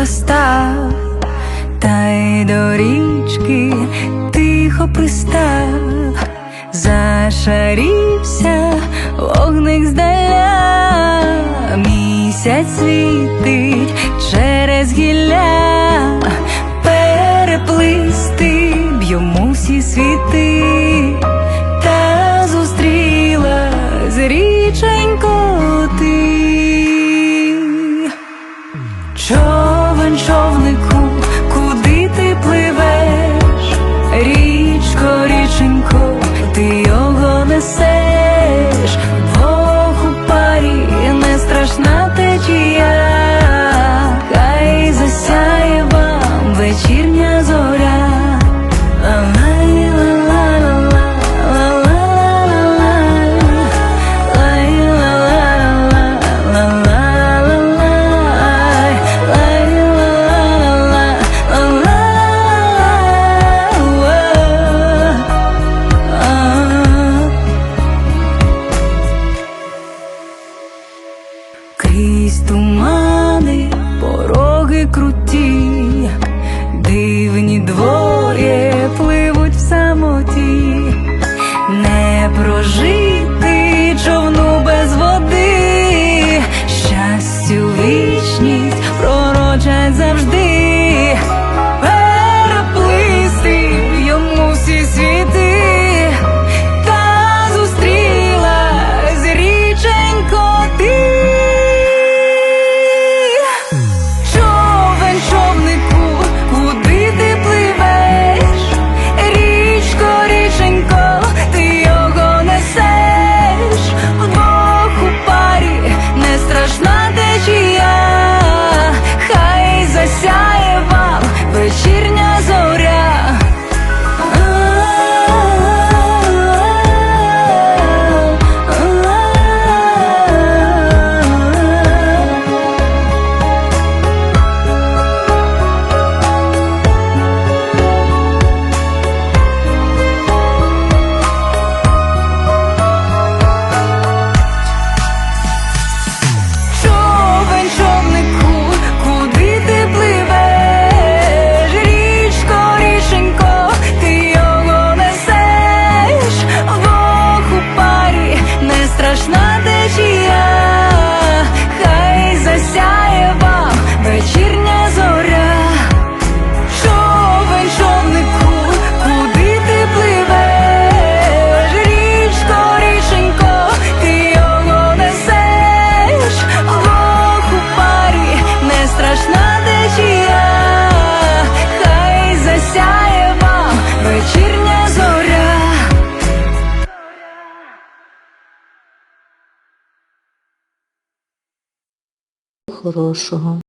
зостав, та й до річки тихо пристав, зашарівся вогник здаля, місяць світить через гілля, переплисти йому всі світи, та зустріла з річей vences. крізь тумани, пороги круті. хорошого.